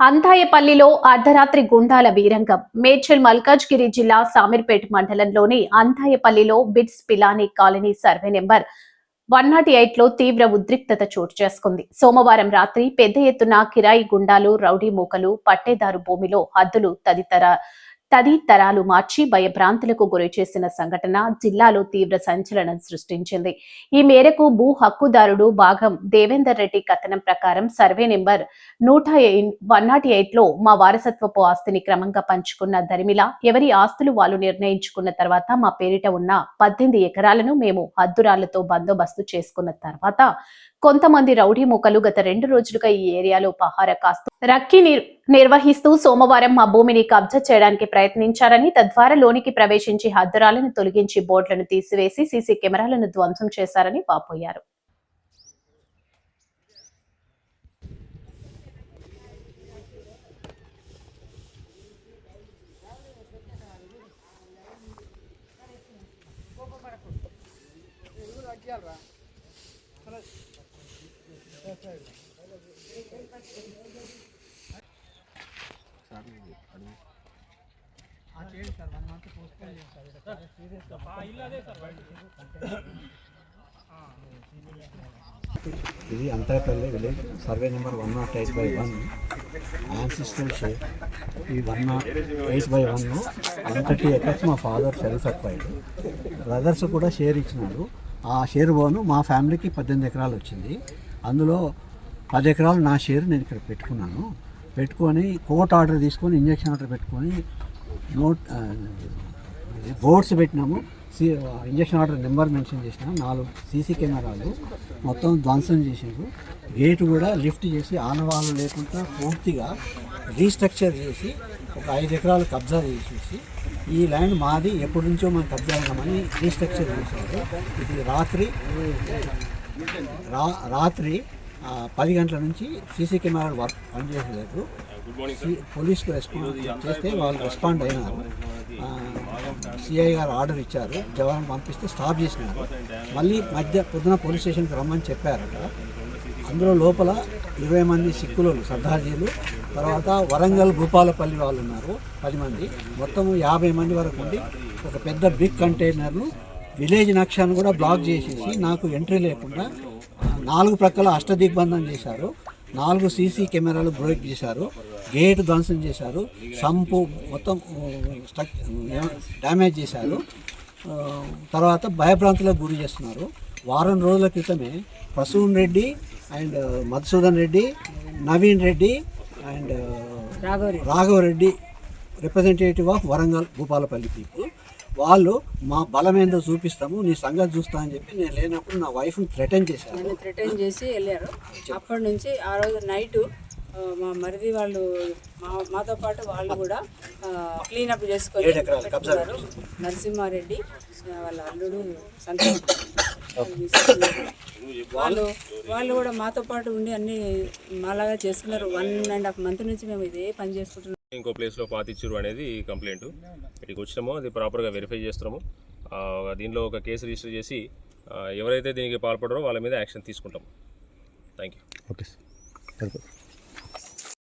అంతాయపల్లిలో అర్ధరాత్రి గుండాల వీరంగం. మేడ్చల్ మల్కాజ్గిరి జిల్లా సామీర్పేట్ మండలంలోని అంతాయపల్లిలో BITS Pilani colony survey number one not ఎయిట్లో తీవ్ర ఉద్రిక్తత చోటు చేసుకుంది. సోమవారం రాత్రి పెద్ద ఎత్తున కిరాయి గుండాలు రౌడీ మూకలు పట్టేదారు భూమిలో హద్దులు తదితర తదితరాలు మార్చి భయభ్రాంతులకు గురి చేసిన సంఘటన జిల్లాలో తీవ్ర సంచలనం సృష్టించింది. ఈ మేరకు భూ హక్కుదారుడు భాగం దేవేందర్ రెడ్డి కథనం ప్రకారం సర్వే నెంబర్ నూట వన్ నాట్ ఎయిట్లో మా వారసత్వపు ఆస్తిని క్రమంగా పంచుకున్న ధరిమిల ఎవరి ఆస్తులు వాళ్ళు నిర్ణయించుకున్న తర్వాత మా పేరిట ఉన్న పద్దెనిమిది ఎకరాలను మేము హద్దురాళ్ళతో బందోబస్తు చేసుకున్న తర్వాత కొంతమంది రౌడీ మూకలు గత రెండు రోజులుగా ఈ ఏరియాలో పహార కాస్తూ రక్కీ నిర్వహిస్తూ సోమవారం మా భూమిని కబ్జా చేయడానికి ప్రయత్నించారని తద్వారా లోనికి ప్రవేశించి హద్దురాలను తొలగించి బోర్డులను తీసివేసి సీసీ కెమెరాలను ధ్వంసం చేశారని వాపోయారు. ఇది Antayapalli village. Survey number one not eight by one. Ancestral share. ఈ one not eight by one అంతటి థర్టీ ఎకర్స్ మా ఫాదర్ సెల్ఫ్ అక్వైర్డ్. బ్రదర్స్ కూడా షేర్ ఇచ్చినాడు ఆ షేర్ బోను మా ఫ్యామిలీకి పద్దెనిమిది ఎకరాలు వచ్చింది. అందులో పది ఎకరాలు నా షేర్ నేను ఇక్కడ పెట్టుకున్నాను. పెట్టుకొని కోర్ట్ ఆర్డర్ తీసుకొని ఇంజక్షన్ ఆర్డర్ పెట్టుకొని నోట్ బోర్డ్స్ పెట్టినాము. C injunction order number mention చేసినాం. నాలుగు సీసీ కెమెరాలు. మొత్తం ధ్వంసం చేసిండ్రు. గేటు కూడా లిఫ్ట్ చేసి ఆనవాళ్ళు లేకుండా పూర్తిగా రీస్ట్రక్చర్ చేసి ఒక ఐదు ఎకరాలు కబ్జా చేసేసి ఈ ల్యాండ్ మాది ఎప్పటి నుంచో మనం కబ్జా అయినామని రీస్ట్రక్చర్ చేశారు. ఇది రాత్రి రా రాత్రి పది గంటల నుంచి సీసీ కెమెరాలు వర్క్ సి- పోలీస్కి రెస్పాండ్ చేస్తే వాళ్ళు రెస్పాండ్ అయినారు. సిఐ గారు ఆర్డర్ ఇచ్చారు. జవాన్ పంపిస్తే స్టాప్ చేసినారు. మళ్ళీ మధ్య పొద్దున పోలీస్ స్టేషన్కి రమ్మని చెప్పారట. అందులో లోపల ఇరవై మంది సిక్కులు సర్దార్జీలు తర్వాత వరంగల్ భూపాలపల్లి వాళ్ళు ఉన్నారు పది మంది. మొత్తం యాభై మంది వరకు ఉండి ఒక పెద్ద బిగ్ కంటైనర్ను విలేజ్ నక్షాన్ని కూడా బ్లాక్ చేసేసి నాకు ఎంట్రీ లేకుండా నాలుగు ప్రక్కల అష్టదిగ్బంధం చేశారు. నాలుగు సీసీ కెమెరాలు బ్రేక్ చేశారు. గేట్ ధ్వంసం చేశారు. సంపు మొత్తం స్ట్రక్ డ్యామేజ్ చేశారు. తర్వాత భయభ్రాంతులకు గురి చేస్తున్నారు. వారం రోజుల క్రితమే Prasoon Reddy and Madhusudan Reddy Naveen Reddy and Raghavareddy representative of Warangal Bhupalpally people. వాళ్ళు మా బలమేందో చూపిస్తాము నీ సంగతి చూస్తా అని చెప్పి నేను లేనప్పుడు నా వైఫ్ని థ్రెటన్ చేశాను నన్ను థ్రెటన్ చేసి వెళ్ళారు. అప్పటి నుంచి ఆ రోజు నైటు మా మరిది వాళ్ళు మా మాతో పాటు వాళ్ళు కూడా క్లీనప్ చేసుకొని పెట్టుకున్నారు. నరసింహారెడ్డి వాళ్ళ అల్లుడు సంతోష్. వాళ్ళు వాళ్ళు కూడా మాతో పాటు ఉండి అన్ని మాలాగా చేసుకున్నారు. వన్ అండ్ హాఫ్ మంత్ నుంచి మేము ఇదే పని చేసుకుంటున్నాం. ఇంకో ప్లేస్లో పాతిచ్చురు అనేది కంప్లైంట్ ఇక్కడికి వచ్చినామో అది ప్రాపర్గా వెరిఫై చేస్తున్నాము. దీనిలో ఒక కేసు రిజిస్టర్ చేసి ఎవరైతే దీనికి పాల్పడరో వాళ్ళ మీద యాక్షన్ తీసుకుంటాం థ్యాంక్ యూ ఓకే సార్